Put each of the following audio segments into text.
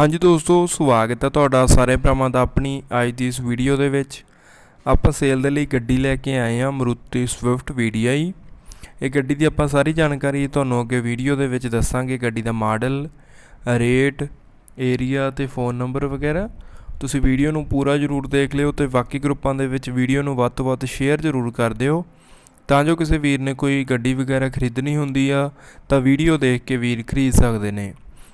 ਹਾਂਜੀ ਦੋਸਤੋ, ਸਵਾਗਤ ਹੈ ਤੁਹਾਡਾ ਸਾਰੇ ਭਰਾਵਾਂ ਦਾ ਆਪਣੀ ਅੱਜ ਦੀ ਇਸ ਵੀਡੀਓ ਦੇ ਵਿੱਚ। ਆਪਾਂ ਸੇਲ ਦੇ ਲਈ ਗੱਡੀ ਲੈ ਕੇ ਆਏ ਹਾਂ ਮਰੂਤੀ ਸਵਿਫਟ ਵੀਡੀਆਈ ਇਹ ਗੱਡੀ ਦੀ ਆਪਾਂ ਸਾਰੀ ਜਾਣਕਾਰੀ ਤੁਹਾਨੂੰ ਅੱਗੇ ਵੀਡੀਓ ਦੇ ਵਿੱਚ ਦੱਸਾਂਗੇ, ਗੱਡੀ ਦਾ ਮਾਡਲ, ਰੇਟ ਏਰੀਆ ਤੇ ਫੋਨ ਨੰਬਰ ਵਗੈਰਾ। ਤੁਸੀਂ ਵੀਡੀਓ ਨੂੰ ਪੂਰਾ ਜ਼ਰੂਰ ਦੇਖ ਲਿਓ ਤੇ ਬਾਕੀ ਗਰੁੱਪਾਂ ਦੇ ਵਿੱਚ ਵੀਡੀਓ ਨੂੰ ਵੱਧ ਤੋਂ ਵੱਧ ਸ਼ੇਅਰ ਜ਼ਰੂਰ ਕਰ ਦਿਓ। ਤਾਂ ਜੋ ਕਿਸੇ ਵੀਰ ਨੇ ਕੋਈ ਗੱਡੀ ਵਗੈਰਾ ਖਰੀਦਣੀ ਹੁੰਦੀ ਆ, ਤਾਂ ਵੀਡੀਓ ਦੇਖ ਕੇ ਵੀਰ ਖਰੀਦ ਸਕਦੇ ਨੇ।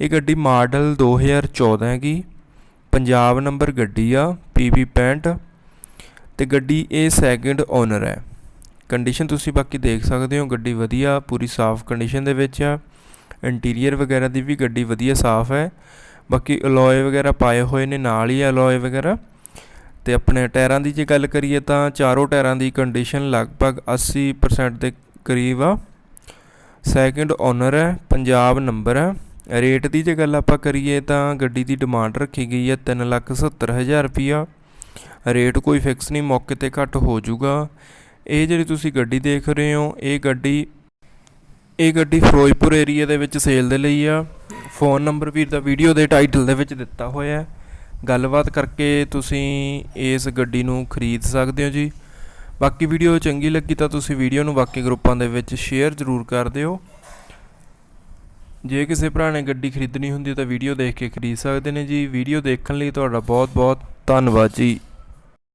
ਇਹ ਗੱਡੀ ਮਾਡਲ 2014 ਹੈਗੀ। ਪੰਜਾਬ ਨੰਬਰ ਗੱਡੀ ਆ PB 65 ਤੇ ਗੱਡੀ ਇਹ ਸੈਕਿੰਡ ਓਨਰ ਹੈ। ਕੰਡੀਸ਼ਨ ਤੁਸੀਂ ਬਾਕੀ ਦੇਖ ਸਕਦੇ ਹੋ, ਗੱਡੀ ਵਧੀਆ, ਪੂਰੀ ਸਾਫ਼ ਕੰਡੀਸ਼ਨ ਦੇ ਵਿੱਚ ਆ। ਇੰਟੀਰੀਅਰ ਵਗੈਰਾ ਦੀ ਵੀ ਗੱਡੀ ਵਧੀਆ ਸਾਫ਼ ਹੈ। ਬਾਕੀ ਅਲੋਏ ਵਗੈਰਾ ਪਾਏ ਹੋਏ ਨੇ, ਨਾਲ ਹੀ ਅਲੋਏ ਵਗੈਰਾ। ਤੇ ਆਪਣੇ ਟਾਇਰਾਂ ਦੀ ਜੇ ਗੱਲ ਕਰੀਏ ਤਾਂ ਚਾਰੋਂ ਟਾਇਰਾਂ ਦੀ ਕੰਡੀਸ਼ਨ ਲਗਭਗ 80% ਦੇ ਕਰੀਬ ਆ। ਸੈਕਿੰਡ ਓਨਰ ਹੈ, ਪੰਜਾਬ ਨੰਬਰ ਹੈ। ਰੇਟ ਦੀ ਜੇ ਗੱਲ ਆਪਾਂ ਕਰੀਏ ਤਾਂ ਗੱਡੀ ਦੀ ਡਿਮਾਂਡ ਰੱਖੀ ਗਈ ਹੈ 370000 ਰੁਪਿਆ ਰੇਟ ਕੋਈ ਫਿਕਸ ਨਹੀਂ, ਮੌਕੇ ਤੇ ਘੱਟ ਹੋ ਜਾਊਗਾ। ਇਹ ਜਿਹੜੀ ਤੁਸੀਂ ਗੱਡੀ ਦੇਖ ਰਹੇ ਹੋ, ਇਹ ਗੱਡੀ ਇਹ ਗੱਡੀ ਫਿਰੋਜ਼ਪੁਰ ਏਰੀਆ ਦੇ ਵਿੱਚ ਸੇਲ ਦੇ ਲਈ ਆ। ਫੋਨ ਨੰਬਰ ਵੀਰ ਦਾ ਵੀਡੀਓ ਦੇ ਟਾਈਟਲ ਦੇ ਵਿੱਚ ਦਿੱਤਾ ਹੋਇਆ ਹੈ। ਗੱਲਬਾਤ ਕਰਕੇ ਤੁਸੀਂ ਇਸ ਗੱਡੀ ਨੂੰ ਖਰੀਦ ਸਕਦੇ ਹੋ ਜੀ। ਬਾਕੀ ਵੀਡੀਓ ਚੰਗੀ ਲੱਗੀ ਤਾਂ ਤੁਸੀਂ ਵੀਡੀਓ ਨੂੰ ਬਾਕੀ ਗਰੁੱਪਾਂ ਦੇ ਵਿੱਚ ਸ਼ੇਅਰ ਜ਼ਰੂਰ ਕਰ ਦਿਓ। ਜੇ ਕਿਸੇ ਭਰਾ ਨੇ ਗੱਡੀ ਖਰੀਦਣੀ ਹੁੰਦੀ ਤਾਂ ਵੀਡੀਓ ਦੇਖ ਕੇ ਖਰੀਦ ਸਕਦੇ ਨੇ ਜੀ। ਵੀਡੀਓ ਦੇਖਣ ਲਈ ਤੁਹਾਡਾ ਬਹੁਤ ਬਹੁਤ ਧੰਨਵਾਦ ਜੀ।